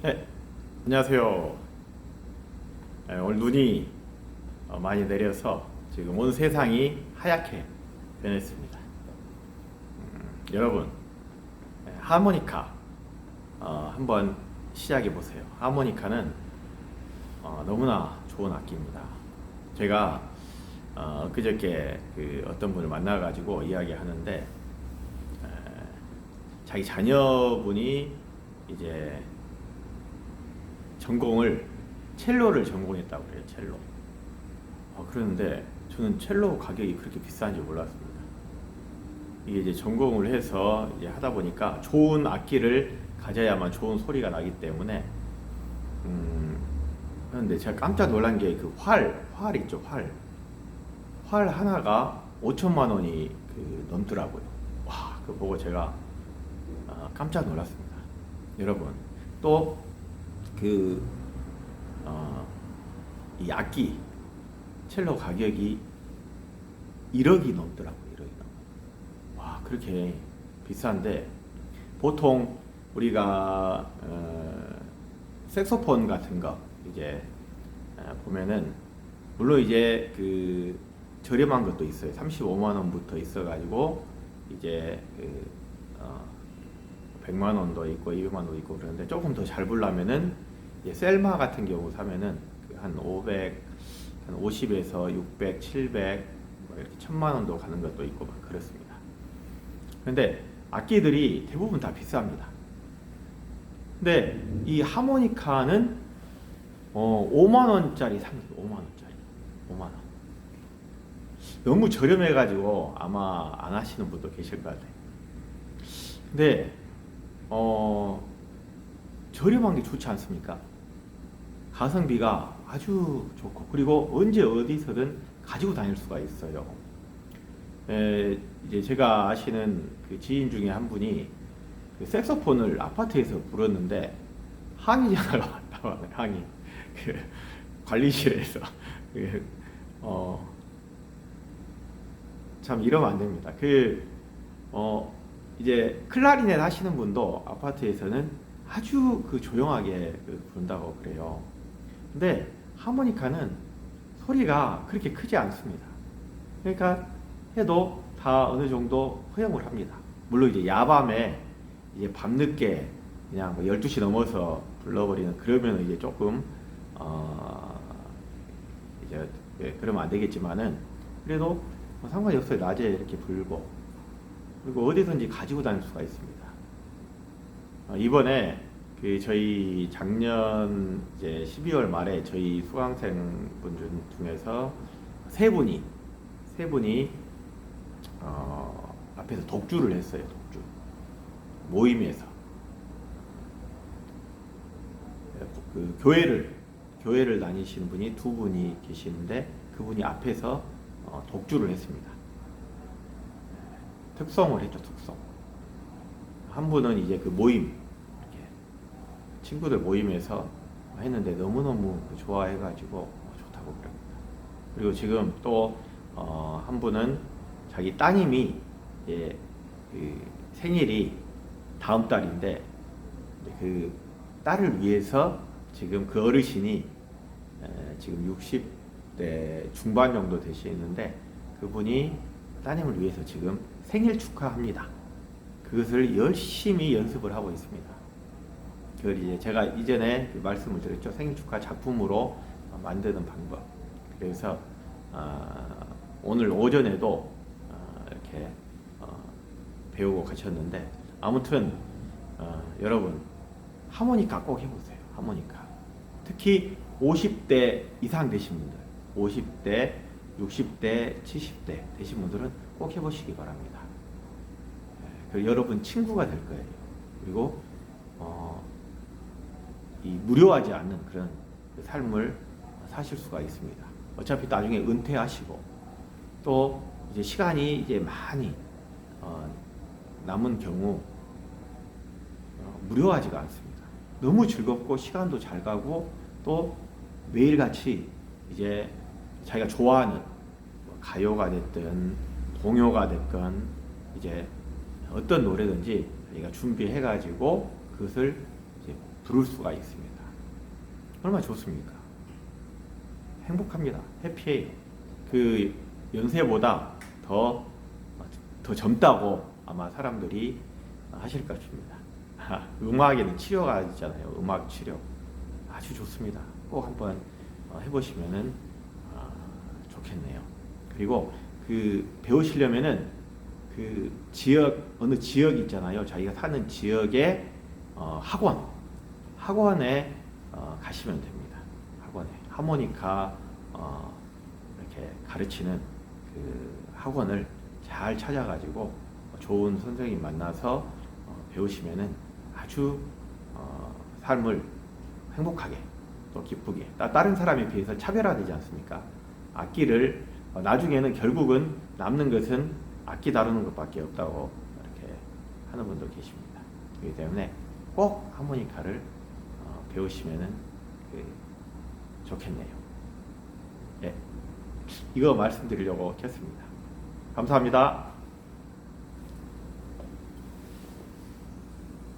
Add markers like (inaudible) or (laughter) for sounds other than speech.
네, 안녕하세요. 네, 오늘 눈이 어, 많이 내려서 지금 온 세상이 하얗게 변했습니다. 음, 여러분, 네, 하모니카 어, 한번 시작해 보세요. 하모니카는 어, 너무나 좋은 악기입니다. 제가 어, 그저께 그 어떤 분을 만나가지고 이야기하는데 에, 자기 자녀분이 이제 전공을 첼로를 전공했다고 그래요. 첼로. 어, 그러는데 저는 첼로 가격이 그렇게 비싼지 몰랐습니다. 이게 이제 전공을 해서 이제 하다 보니까 좋은 악기를 가져야만 좋은 소리가 나기 때문에 음 그런데 제가 깜짝 놀란 게 그 활, 활 있죠, 활. 활 하나가 5천만 원이 그 넘더라고요. 와, 그거 보고 제가 아, 깜짝 놀랐습니다. 여러분, 또 그, 어, 이 악기, 첼로 가격이 1억이 넘더라고요. 1억이 넘어. 와, 그렇게 비싼데, 보통 우리가, 어, 색소폰 같은 거, 이제, 어, 보면은, 물론 이제 그 저렴한 것도 있어요. 35만 원부터 있어가지고, 이제 그, 어, 100만 원도 있고 200만 원도 있고 그러는데 조금 더 잘 불라면은 셀마 같은 경우 사면은 그한 500, 한 50에서 600, 700, 뭐 이렇게 1000만 원도 가는 것도 있고 막 그렇습니다. 그런데 악기들이 대부분 다 비쌉니다. 근데 이 하모니카는 어 5만 원짜리 삽니다. 5만 원짜리. 5만 원. 너무 저렴해가지고 아마 안 하시는 분도 계실 것 같아요. 근데 어 저렴한 게 좋지 않습니까? 가성비가 아주 좋고 그리고 언제 어디서든 가지고 다닐 수가 있어요. 에, 이제 제가 아시는 그 지인 중에 한 분이 그 색소폰을 아파트에서 불었는데 항의 전화가 (laughs) 왔다고 항의 그 관리실에서 그, 어, 참 이러면 안 됩니다. 그 어, 이제 클라리넷 하시는 분도 아파트에서는 아주 그 조용하게 그 부른다고 그래요. 근데 하모니카는 소리가 그렇게 크지 않습니다. 그러니까 해도 다 어느 정도 허용을 합니다. 물론 이제 야밤에 이제 밤늦게 그냥 뭐 12시 넘어서 불러버리는 그러면 이제 조금 어 이제 예, 그러면 안 되겠지만은 그래도 뭐 상관이 없어요. 낮에 이렇게 불고 그리고 어디든지 가지고 다닐 수가 있습니다. 어, 이번에 그 저희 작년 이제 12월 말에 저희 수강생 분 중- 중에서 세 분이 세 분이 어, 앞에서 독주를 했어요. 독주 모임에서 그 교회를 교회를 다니시는 분이 두 분이 계시는데 그분이 앞에서 어, 독주를 했습니다. 특성을 했죠. 특성. 한 분은 이제 그 모임 친구들 모임에서 했는데 너무너무 좋아해가지고 좋다고 그럽니다. 그리고 지금 또 어, 한 분은 자기 따님이 이제 그 생일이 다음 달인데 그 딸을 위해서 지금 그 어르신이 에, 지금 60대 중반 정도 되시는데 그분이 따님을 위해서 지금 생일 축하합니다. 그것을 열심히 연습을 하고 있습니다. 그걸 이제 제가 이전에 그 말씀을 드렸죠. 생일 축하 작품으로 어, 만드는 방법. 그래서 아, 오늘 오전에도 아, 이렇게 어, 배우고 가셨는데 아무튼 어, 여러분 하모니카 꼭 해보세요. 하모니카. 특히 50대 이상 되신 분들, 50대, 60대, 70대 되신 분들은 꼭 해보시기 바랍니다. 여러분 친구가 될 거예요. 그리고 어, 이 무료하지 않는 그런 그 삶을 사실 수가 있습니다. 어차피 나중에 은퇴하시고 또 이제 시간이 이제 많이 어, 남은 경우 어, 무료하지가 않습니다. 너무 즐겁고 시간도 잘 가고 또 매일같이 이제 자기가 좋아하는 뭐 가요가 됐든 동요가 됐건 이제 어떤 노래든지 자기가 준비해가지고 그것을 부를 수가 있습니다. 얼마나 좋습니까? 행복합니다. 해피해요. 그 연세보다 더, 더 젊다고 아마 사람들이 하실 것입니다. (laughs) 음악에는 치료가 있잖아요. 음악 치료. 아주 좋습니다. 꼭 한번 어, 해보시면은 아, 좋겠네요. 그리고 그 배우시려면은 그 지역 어느 지역 있잖아요. 자기가 사는 지역의 어, 학원 학원에 어, 가시면 됩니다. 학원에 하모니카 어, 이렇게 가르치는 그 학원을 잘 찾아가지고 좋은 선생님 만나서 어, 배우시면은 아주 어, 삶을 행복하게 또 기쁘게 따- 다른 사람에 비해서 차별화되지 않습니까? 악기를 어, 나중에는 결국은 남는 것은 악기 다루는 것밖에 없다고 이렇게 하는 분도 계십니다. 그렇기 때문에 꼭 하모니카를 어, 배우시면은 그 좋겠네요. 예, 이거 말씀드리려고 켰습니다. 감사합니다.